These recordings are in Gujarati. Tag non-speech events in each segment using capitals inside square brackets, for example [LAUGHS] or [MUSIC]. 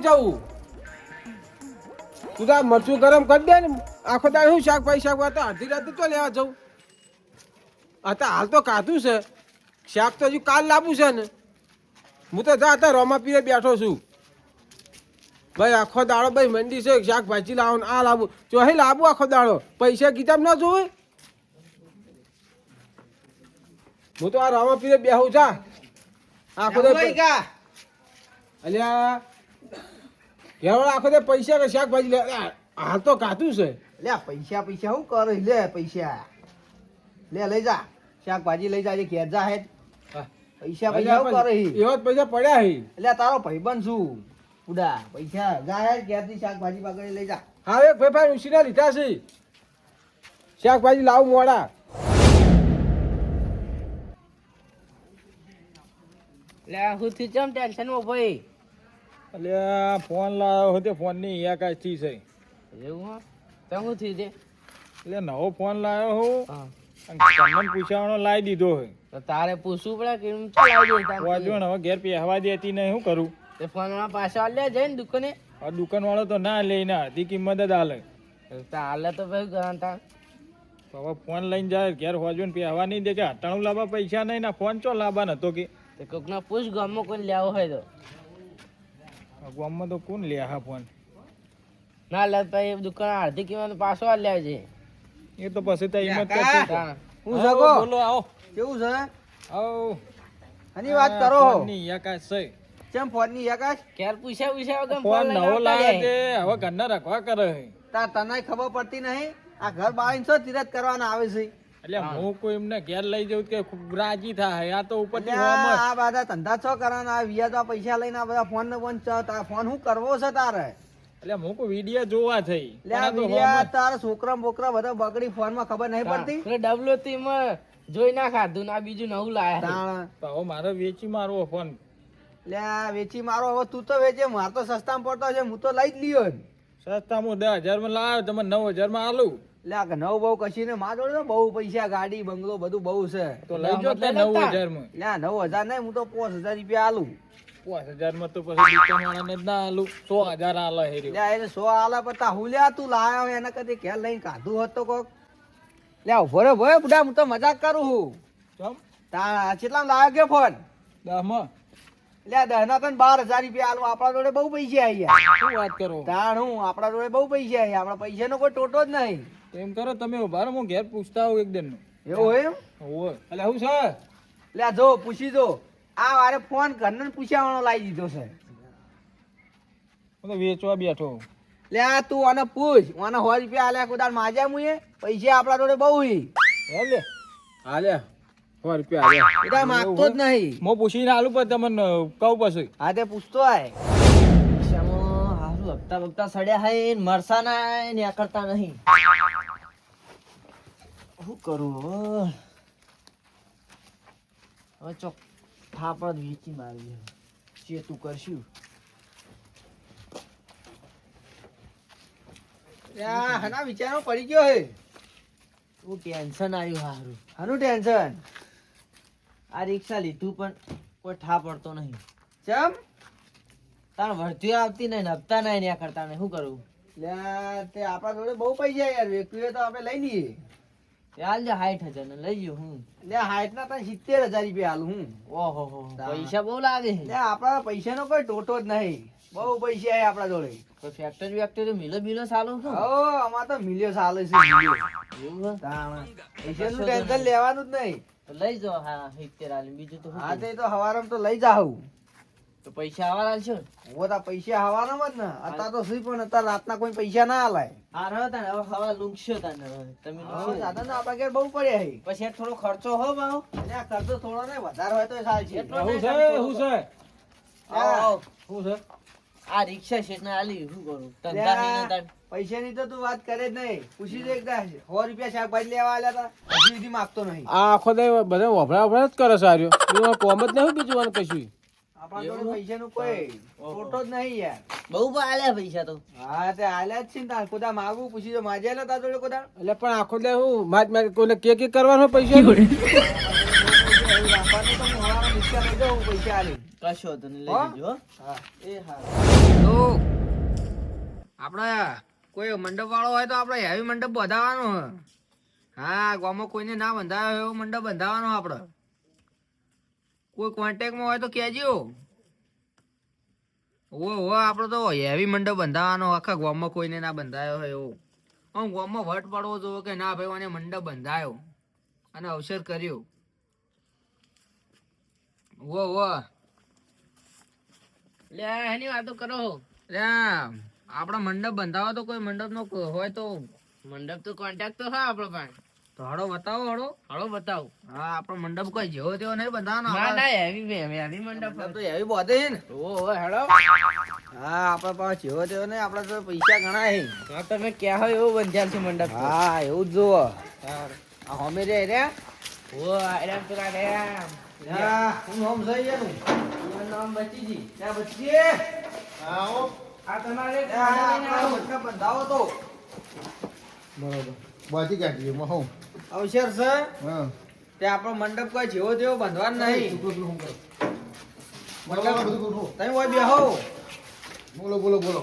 હું જાઉં? તું તાર મરચું ગરમ કરી દે ને આખો દાડો શું શાકભાજી શાક તો અડધી રાતે તો લેવા જવું આ તો હાલ તો કાધું છે. શાક તો હજુ કાલ લાવવું છે ને. હું તો જા અત્યારે રોમા પીરે બેઠો છું. ભાઈ આખો દાડો ભાઈ મંડી છે શાકભાજી લાવો ને આ લાવું ચોહી લાવું આખો દાડો. પૈસા કિતાબ ના જોવે? હું તો આ રોમા પીરે બેહું જા. આખો દે અલ્યા આખો દે પૈસા કે શાકભાજી લે. હાલ તો કાતું છે. લે પૈસા પૈસા શું કરે? લે પૈસા. લે લઈ જા. શાકભાજી લઈ જાજે ઘેર જા હે હા. પૈસા પૈસા શું કરે એવા જ પૈસા પડ્યા હે. એટલે તારો ભાઈબંધ છું. ઉડા પૈસા જા હેડ ઘેરથી શાકભાજી પકડી લઈ જા. હા એક ભાઈ ભાઈ ઉછીના લીધા છે. શાકભાજી લાવું મોડા. લે હું થી ચમ ટેન્શનમાં ભાઈ અલ્યા ફોન લાવ્યો હતો અહીંયા કાંઈ થી છે. એવું હા? તો હું થી દે એટલે નવો ફોન લાવ્યો હું હા. તમને પૂછાવાનો લાવી દીધો હોય તો તારે પૂછવું પડે કે એમ લાવી દઉં હવે ઘેર પહેવા દેતી નહીં શું કરું? તે ફોન વાળા પાછા લે જઈને દુકાને? આ દુકાન વાળો તો ના લે ને અડધી કિંમત જ હાલે હાલે તો ભાઈ ગણતા તો હવે ફોન લઈને જાય ઘેર હોજો ને પહેવા નહીં દે. કે અટાણું લાવવા પૈસા નહીં ના ફોન ચો લાવવા નતો કે? તો કોક ના પૂછ ગામમાં કોઈ લેવો હોય તો. ગામમાં તો કોણ લે હા ફોન? ના લે તો એ દુકાન અડધી કિંમત પાછો આ લે છે એ તો પછી તો હિંમત કરશે. હું. સગો બોલો આવો. કેવું છે? આવો. આની વાત કરો ની એકાચ છે. કેમ ફોનની એકાશ ક્યારે પૂછ્યા પૂછ્યા વગર ફોન નવો લાગે છે હવે ઘરના રાખવા કરે. તા તાર તને ખબર પડતી નહીં? આ ઘર બાળીને શું તિરત કરવાના આવે છે? એટલે હું. કોઈ એમને ઘેર લઈ જઉં કે ખૂબ રાજી થાય. આ તો જ. આ બધા ધંધા છો કરવાના? આ વ્યાજ પૈસા લઈને આ બધા ફોન ને ફોન ચ- તાર ફોન હું કરવો છે તારે? એટલે હું કોઈ વીડિયો જોવા થઈ તો વિડિયા. તારા છોકરા બોકરા બધા બગડી ફોનમાં ખબર નહીં પડતી? એટલે ડબલો તીમ જોઈ ના ખાધું ના બીજું નવું લાયા. તો હવે મારે વેચી મારવો ફોન. લે આ વેચી મારો હવે તું તો વેચે માર તો સસ્તામાં પડતો છે હું તો લઈ જ લ્યો ને. સસ્તામાં દસ હજારમાં લાવ્યો તમે નવ હજારમાં આલું. લે આ નવ બહુ કશી ને માર જોડે તો બહુ પૈસા ગાડી બંગલો બધું બહુ છે. તો લઈ જો નવ હજારમાં ના નવ હજાર નહીં હું તો પાંચ હજાર રૂપિયા આલું. પાંચ હજારમાં તો પછી દુકાન જ ના આલું. સો હજાર આલે હેર્યો લે એને સો આલા હું લ્યા તું લાયો એના કદી ઘેર લઈને કાઢું હતો કોક. લે ઊભો રે ભોય બુડા હું તો મજાક કરું હું ચમ? તા કેટલા લાયો કે ફોન? દહમાં લે દહના તને બાર હજાર રૂપિયા આલો આપણા જોડે બહુ પૈસા આવ્યા શું વાત કરો? તાણ હું આપણા જોડે બહુ પૈસા આવ્યા આપણા પૈસાનો કોઈ ટોટો જ નહીં. એમ કરો તમે ઊભા રહો હું ઘેર પૂછતા આવું એક દિન એવું હોય એમ? હોય. એટલે હું સર એટલે આ જો પૂછી જો. આ વારે ફોન ઘરને પૂછ્યાવાનો લાવી દીધો છે. હું તો વેચવા બેઠો લે આ તું આને પૂછ. આને સો રૂપિયા આલે કુદાર માજા મુએ. પૈસા આપણા જોડે બહુ હી. હે લે. હાલે સો રૂપિયા હાલે એટલે માગતો જ નહીં. હું પૂછીને આલું પણ તમને કહું પછી. હા તે પૂછતો આય. હપ્તા બપ્તા સડ્યા હે મરસા ના ને કરતા નહીં. શું કરું હવે? ચોક થાપડ વેચી મારી ચેતું કરશું. યા હના વિચારો પડી ગયો હે. તું ટેન્શન આવ્યું હારું. હારું ટેન્શન? આ રિક્ષા લીધું પણ કોઈ ઠા પડતો નહીં. ચમ? તાર વર્તીઓ આવતી નહીં હપ્તા નહીં ને કરતા ને શું કરું? લે તે આપણા જોડે બહુ પૈસા યાર વેકરીએ તો આપણે લઈ લઈએ. ચાલ જા હાઈઠ હજાર ને લઈ ગયો હું. લે હાઈટ ના તને સિત્તેર હજાર રૂપિયા હાલું હું. ઓહો પૈસા બહુ લાગે લે આપણા પૈસાનો કોઈ ટોટો જ નહીં. બહુ પૈસા હે આપણા જોડે. કોઈ ફેક્ટરી ફેક્ટરી મિલો બિલો ચાલુ શું ઓ તો મિલ્યો ચાલે છે મિલિયો. એવું હે? ટેન્શન લેવાનું? જ નહીં. તો લઈ જાઓ હા સિત્તેર આલી. બીજું તો હા તે તો હવારમાં તો લઈ જાઉં. તો પૈસા આવા છે. હું તો પૈસા આવવાના જ ને. અત્યારે તો સુઈ પણ અત્યારે રાતના કોઈ પૈસા ના આલાય. હા રહો તને હવે હવા લૂંટશો તને તમે હવે. સાધન તો આપણા ઘેર બહુ પડ્યા હે. પછી આ થોડો ખર્ચો હો બાવ. એટલે આ ખર્ચો થોડો ને વધારે હોય તો ચાલશે એટલો શું છે હું છે? આવો, આવો. છે? આ રિક્ષા છે ને આલી શું કરું? ધંધા નહીં ને તાન. પૈસાની તો તું વાત કરે જ નહીં. પૂછી દે એકદા સો રૂપિયા શાકભાજી લેવા આલ્યા હતા હજી સુધી માગતો નહીં. આ આખો દે બધા વભરા વભરા જ કરે સાર્યો બીજું કોમ જ નહીં બીજું કશું. આપણા જોડે પૈસાનું કોઈ ટોટો જ નહીં યાર. બહુ પણ આલ્યા પૈસા તો. હા તે આલ્યા જ છે ને તાર. કોદા માગું પૂછી દો માજેલા તાર જોડે કોદા એટલે પણ આખો દે હું માર માર કોઈને કે કે કરવાનો [LAUGHS] પૈસા? તો તો આપણે કોઈ મંડપ વાળો હોય તો આપણે હેવી મંડપ બંધાવાનો હા ગામમાં કોઈને ના બંધાયો એવો મંડપ બંધાવાનો આપણે. કોઈ કોન્ટેક્ટમાં હોય તો કહેજો. ઓ હો આપણો તો હેવી મંડપ બંધાવવાનો આખા ગામમાં કોઈને ના બંધાયો હોય એવો. આમ ગામમાં વટ પડવો જોવો કે ના ભાઈ મને મંડપ બંધાયો અને અવસર કર્યો. ઓ ઓ લે એની વાતો કરો. લે, આપણા મંડપ બંધાવો તો કોઈ મંડપનો હોય તો. મંડપ તો કોન્ટેક્ટ તો હા આપણો પાસે. તો હળો બતાવો હળો હળો બતાવો હા આપણો મંડપ કોઈ જેવો તેવો નહીં બંધાવાનો ના ના હેવી હેવી મંડપ મંડપ તો એવી બોધે છે ને ઓ ઓ હેડો હા આપણા પાસે જેવો તેવો નહીં આપણા તો પૈસા ઘણા છે હા તમે ક્યાં હોય એવું બંધાયેલ છે મંડપ હા એવું જ જુઓ આ હોમે રે રે ઓ આરામ તો રે હા હું હોમ જઈ ગયાનું તમારું નામ બચીજી ત્યાં બચીએ આ તમારે આ બંધાવો તો બરોબર બાજી કાઢીએ માં હું અવસર છે? તે આપણો મંડપ કોઈ જેવો તેવો બંધવાનો નહીં. તમે કોઈ બેહો. બોલો બોલો બોલો.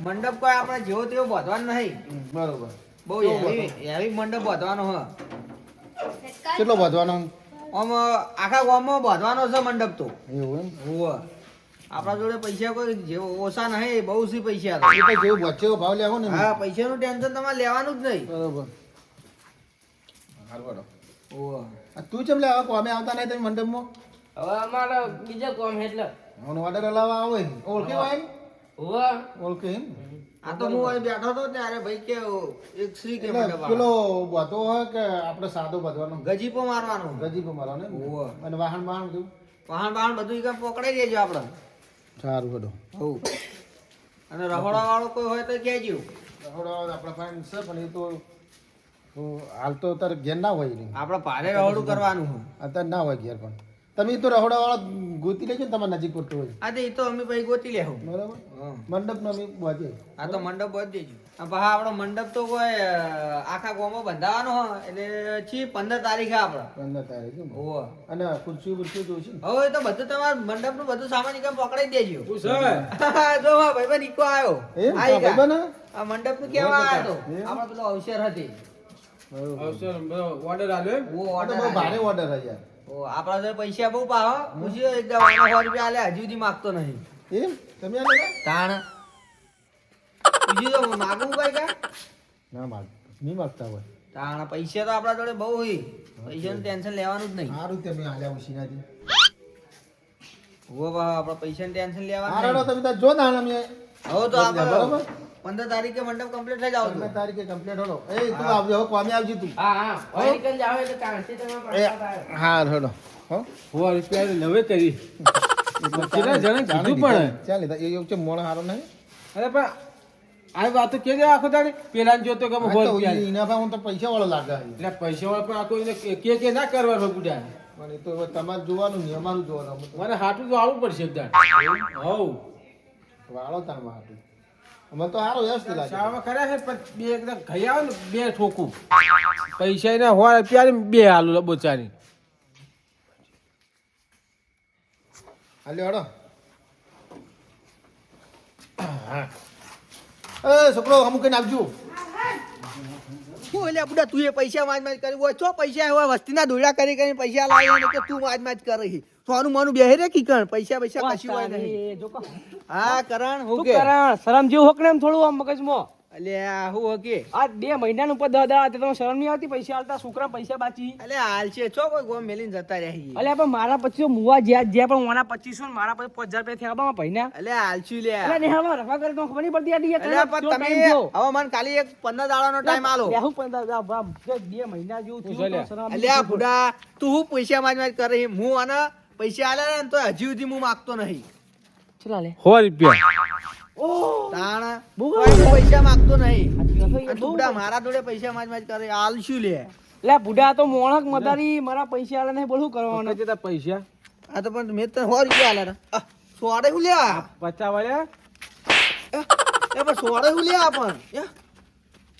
મંડપ કોઈ આપણે જેવો તેવો બાંધવાનો નહીં. બરોબર. બહુ હેવી મંડપ બાંધવાનો હ. કેટલો બાંધવાનો? આમ આખા ગામમાં બાંધવાનો છે મંડપ તો. એવું એમ? હોવે. આપણા જોડે પૈસા કોઈ જેવો ઓછા નહીં બહુ સી પૈસા જેવું ભાવ લેવો ને હા પૈસાનું ટેન્શન તમારે લેવાનું જ નહીં. બરોબર. હોવે. આ તું ચમ લેવા કોમે આવતા નહીં તમે મંડપમાં? હવે અમારે બીજો કોમ એટલે. હું ઓર્ડર આવે ઓળખે આ તો હું અહીં બેઠો હતો ત્યારે ભાઈ કે એક શ્રી કે પેલો બધો હોય કે આપણે સાદો બધવાનો ગજીપો મારવાનો. ગજીપો મારવાનો એમ? અને વાહન વાહન બધું? વાહન વાહન બધું ઈ પકડાઈ દેજો આપણે. સારું બધું હોવ અને રહોડા વાળો કોઈ હોય તો કહેજો. રહોડો આપણા ફાઈન છે પણ એ તો તો હાલ તો અત્યારે ઘેર ના હોય નહીં આપણે ભારે રહોડું કરવાનું હોય અત્યારે ના હોય ઘેર પણ. તમે તો રહોડા વાળા ગોતી લેજો ને તમારે નજીક પડતું હોય. આ તો એ તો અમે પછી ગોતી લેવું બરાબર? મંડપનો અમે બાજે. આ તો મંડપ બંધ દેજો આ આપણો મંડપ તો કોઈ આખા ગામમાં બંધાવાનો હોય એટલે છી પંદર તારીખે આપણે. પંદર તારીખે ઓ અને ખુરશી ખુરશી જોઈશે ને? હવે એ તો બધું તમારે મંડપનું બધું સામાન ઈ કામ પકડાઈ દેજો. જો ભાઈ ભાઈ ઈકો આવ્યો. આ મંડપ મંડપનું કેવા આવ્યો તો? એમ? આપણે પેલો અવસર હતી. ઓર્ડર આ તો આપડા ભારે order હે ઓ આપણા જોડે પૈસા બહુ પાહો પૂછ્યો એકદમ આનો સો રૂપિયા આલે હજુ સુધી માગતો નહીં. એમ? તમે આ તાણ. બીજું તો માગવું કઈ કા ના માગ નહીં માગતા હોય. તાણ પૈસા તો આપણા જોડે બહુ હોય. પૈસાનું ટેન્શન લેવાનું જ નહીં. સારું તમે આલ્યા ઉશીનાથી ઓ બાબા આપણે પૈસાનું ટેન્શન લેવાનું તમે તાર જો ના અમે હવે તો આપણે બરાબર? પંદર તારીખે મંડપ કમ્પ્લીટ થઈ જાવ પંદર તારીખે કમ્પ્લીટ હલો. એ તું આવજો હવે કોમે આવજી તું. હા હા. હવે જાવ એટલે કાંસી તમે. હા હલો હો. હું રિપેર નવે કરી. [LAUGHS] કેટલા જણે કીધું પણ. ચાલે એ એ છે મોણ હારો નહીં? અરે પણ આ વાત કે આખો તારી પેલા જોતો કે હું એના પાસે હું તો પૈસા વાળો લાગે એટલે પૈસા વાળા પણ આ કોઈ એને કે- કે ના કરવાનો પણ એ તો તમારે જોવાનું નહીં અમારું જોવાનું. મને હાટું તો આવવું પડશે એકદમ હવ વાળો તાર હાટું. અમે તો સારો વ્યવસ્થિત લાગે. શાળામાં કર્યા છે પણ બે એકદમ ઘઈ આવે ને બે ઠોકું. પૈસા એના હોય અત્યારે બે હાલું બોચાની હાલ્યો હડો. એ છોકરો અમુક કઈને આવજો શું એટલે બુડા તું એ પૈસા માજ માજ કરી? હોય છો પૈસા એવા વસ્તીના દોડા કરી કરીને પૈસા લાવી કે તું માજ માજ કરી સોનું મોનું બેહી રે કીકણ પૈસા પૈસા કશું હોય નહીં. હા કરણ હું કે? શરમ જેવું હોક ને એમ થોડું આમ મગજમાં? આ હું કે આ બે મહિના ઉપર દહ દહ તમે શરમ નહીં આવતી પૈસા આલતા છોકરા પૈસા બાચી. અલે હાલ છે છો કોઈ ગોમ મેલીને જતા રહી અલે પણ મારા પચીસો મુવા જ્યાં જ્યાં પણ ઓના પચીસો ને મારા પછી પાંચ હજાર રૂપિયા થયા બા ભાઈ ના અલે હાલ છું લે અલ્યા નેહામાં રફા કરે તો ખબર નહીં પડતી આ અલે પણ તમે હવે મને ખાલી એક પંદર દાડાનો ટાઈમ આલો. બેહું પણ દા- દા- બે મહિના જેવું થયું અલે શરમ અલ્યા તું હું પૈસા માજ માજ કરી હું આને પૈસા આલે ને તો હજી સુધી હું માગતો નહીં. ચલા લે સો રૂપિયા. તાણ. પૈસા માગતો નહીં. બુડા મારા જોડે પૈસા માજ માજ કરે હાલ શું લે? લે બુઢા તો મોણક મદારી મારા પૈસા આલે નહીં બોલું કરવાનું? કેટલા પૈસા? આ તો પણ મેં તને સો રૂપિયા આલે હતા. આ, સોડે હું લ્યા પચાસ વાળ્યા એ પણ સોડે હું લેવા પણ.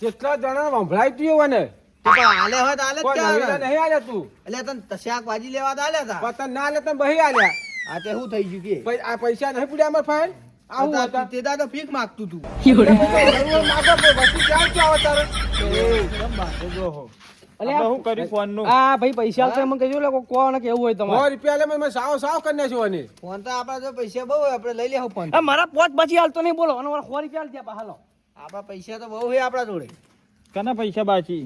કેટલા જણા વંભળાય તું એવું ને તો પણ હોય તો ક્યાં નહીં તું. એટલે તને શાકભાજી લેવા તો હાલ્યા હતા પતંગ ના આલે તને બહી આલ્યા આ તે શું થઈ ગયું કે? આ પૈસા નહીં પડ્યા અમારે ફાઇન આવું હતા? તે દાદા ભીખ માંગતું તું. માગો તો વસ્તુ ક્યાં છો આવો અલે આપણે શું ફોનનું આ ભાઈ પૈસા આલતો એમ કહેજો લે કોણ કેવું હોય સો તમારે રૂપિયા લે મેં સાવ સાવ કરી નાખ્યો અને ફોન તો આપડા જો પૈસા બહુ હોય આપણે લઈ લેવું ફોન. મારા પોચ પછી હાલતો નહીં બોલો અને મારા સો રૂપિયા આલ દ્યા હાલો. આપણા પૈસા તો બહુ હોય આપડા જોડે. કના પૈસા બાકી?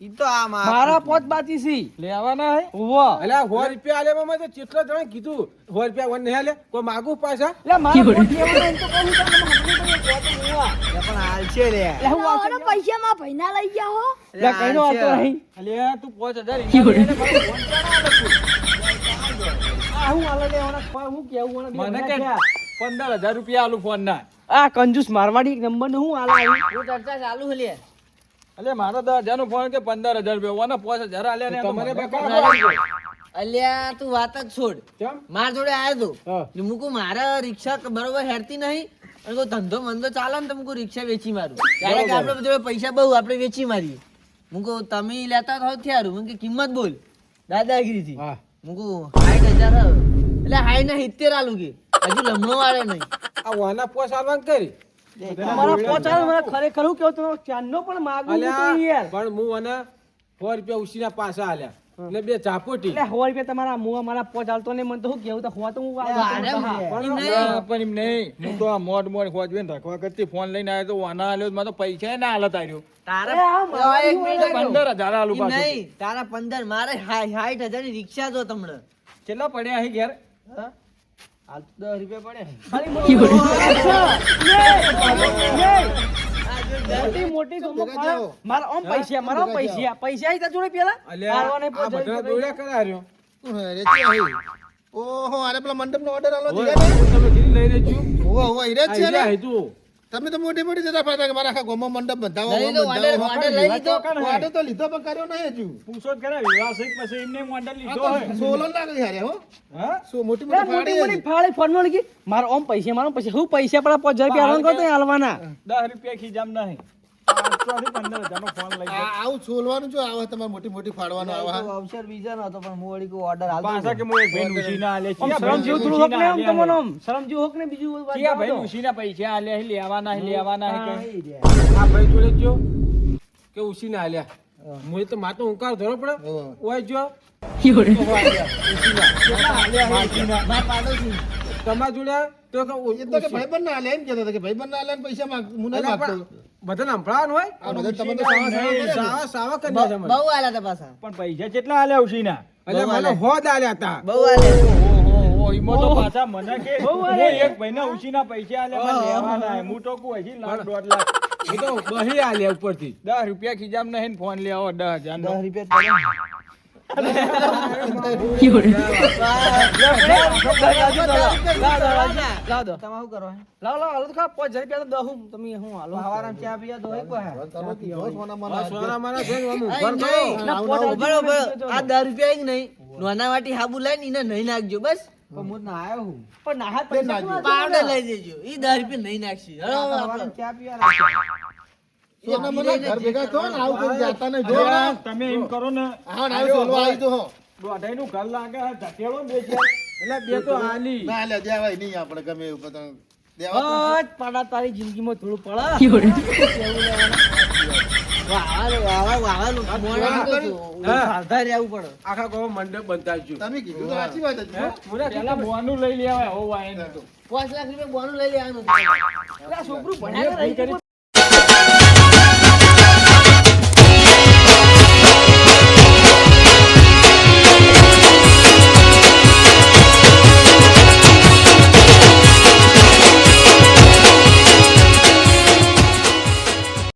મારા પોચ બાકી સી. લેવાના હે? ઉવા એટલે સો રૂપિયા આલે મેં તો કેટલો જણે કીધું? સો રૂપિયા વન નહીં આલે? કોઈ માગું પાછા? લે મારા પોચ લેવાના તો કહું તમને હમણાં તો પોચ ઉવા. લે પણ હાલ લે. લે હું પૈસા માં ભાઈના લઈ ગયા હો. લે કઈનો હાલ નહીં. અલ્યા તું પાંચ હજાર ઇનામ લઈને મારો ફોન ચાલે આ હું હાલે લે હું કેવું મને કે પંદર હજાર રૂપિયા આલુ ફોન ના આ કંજુસ મારવાડી એક નંબરનું હું હાલે આવ્યું હું ચર્ચા ચાલુ છે લે એટલે મારો દસ હજાર નો ફોન કે પંદર હજાર રૂપિયા. ઓના પાંચ હજાર આલ્યા ને તમને અલ્યા તું વાત જ છોડ. માર જોડે આવ્યો હા. તો મૂકુ મારા રિક્ષા બરોબર હેરતી નહીં અને કોઈ ધંધો મંધો ચાલે ને તો મૂકુ રિક્ષા વેચી મારું. ત્યારે કે આપણે બધું પૈસા બહુ આપણે વેચી મારીએ. મૂકુ તમે લેતા થાવ ત્યારું મૂકે કિંમત બોલ. દાદાગીરીથી. હા. મૂકુ સાઠ હજાર એટલે હાઈ ના સિત્તેર આલું કે. હજુ લમણો વાળે નહીં. આ વાના પોસ આલવાનું કરી. તમારા પોચ હાલે ખરેખર હું કેવું તમે ચાંદનો પણ માગું હું યાર. પણ હું અને સો રૂપિયા ઉછીના પાછા આલ્યા. એટલે બે ચાપોટી એટલે સો રૂપિયા તમારા મુવા મારા પોચાલતો મને તો શું કેવું તો હો તો હું. હા. ના, પણ એમ નહીં. હું તો આ મોડ મોડ ખોજવીને રાખવા કરતી ફોન લઈને આવ્યો તો વાના આલ્યો મારે તો પૈસા ના હાલત આવ્યો મારા પંદર હજાર આલુ નહીં તારા પંદર મારે હાઈઠ હજારની રિક્ષા જો તમને. કેટલા પડ્યા અહીં ઘેર? હા? હાલ તો દસ રૂપિયા પડે. મંડપ નો ઓર્ડર આલો તમે ને તો મોટી મોટી જતા ફરતા કે મારા આખા ગોમો મંડપ બંધાવો order લઈ લીધો. ઓર્ડર તો લીધો પણ કર્યો નહીં હજુ. પૂછો જ વિવાહ સહિત પછી એમને મોડલ લીધો હે સોલો સોલો લાગે હારે હો. હા? સો મોટી મોટી મોટી ફાડી મોટી ફાળી ફોનમાં લખી મારા ઓમ પૈસા મારો પછી પૈસા હું પૈસા પણ પાંચ હજાર રૂપિયા હાલવાના. દસ રૂપિયા ખીજામ નહીં. ના નો આવું છોલવાનું જો આવે તમારે મોટી મોટી ફાડવાનું આવે. અવસર બીજા નો હતો પણ હું વળી કોઈ ઓર્ડર પાછા કે હું એક ભાઈ ઉછીના આલે આમ શરમ જેવું થોડું હોક ને આમ. તમને શરમ જેવું હોક ને બીજું વાત ચિયા ભાઈ જવા પૈસા આલે છે, લેવાના છે, લેવાના છે કે? આ ભાઈ જોડે જો કે ઉછીને આલ્યા. હું. તો માતો હુંકાર ધરો પડે. ઓય જો. કેટલા કે ઉ- એ તો કે ભાઈબંધ ના આલે એમ કહેતો હતો કે ભાઈબંધ ના આલે પૈસા માંગ હું નહીં માંગતો. બધા સંભળાવાનું હોય. તમે તો સાવા સાવા કરી નાખ્યા મને. બહુ આલ્યા તા પાછા. પણ પૈસા કેટલા આલ્યા ઉછીના એટલે મને હોદ આલ્યા હતા. બહુ આલ્યા ઈમો તો પાછા મને કે એક ભાઈને ઉછીના પૈસા આલ્યા લેવાના છે. હું તો કહું હજી લાખ દોઢ લાખ. એ તો બહી આલ્યા ઉપરથી. દસ રૂપિયા ખીજામ નહીં ફોન લેવો દસ હજાર દસ રૂપિયા લાવ દો તમે શું કરો લાવ લાવ હાલો તો ખા પાંચ હજાર રૂપિયા દો હું. તમે હું હાલો હવારામ ચા પીયા દો એક સોના આ સોના મારા છે ને આમ આ ઊભા કરો. નહીં. ના, પોચ હાલજો, બરોબર, તમે બરોબર. બીજો આ દસ રૂપિયા એક નહીં નાના વાટી હાબુ લઈને એને નહીં નાખજો બસ પણ ના આવ્યો હું પણ નાહત પૈસા શું પાવડર લઈ દેજો ઈ દસ રૂપિયા નહીં નાખશી ચા પીવા સોના મને ઘર ભેગા થયો ને આવું કોઈ જાતા નહીં જો. તમે એમ કરો ને. હા ને આવું આવી તો હો દોઢાઈ નું ઘર લાગે ધકેલો બે એટલે બે તો આલી ના લે દેવાય નહીં આપણે ગમે એવું પતંગ દેવા પાડા તારી જિંદગીમાં થોડું પડે. વાવા વાવા વાવા નું જો. હા. સાવધાન રહેવું પડે. આખા ગામ મંડપ બંધાવજો તમે કીધું સાચી વાત જ છે. પેલા બોનું લઈ લેવાય હોવ પાંચ લાખ રૂપિયા બોનું લઈ લેવાનું. છોકરું ભણ્યા કરે,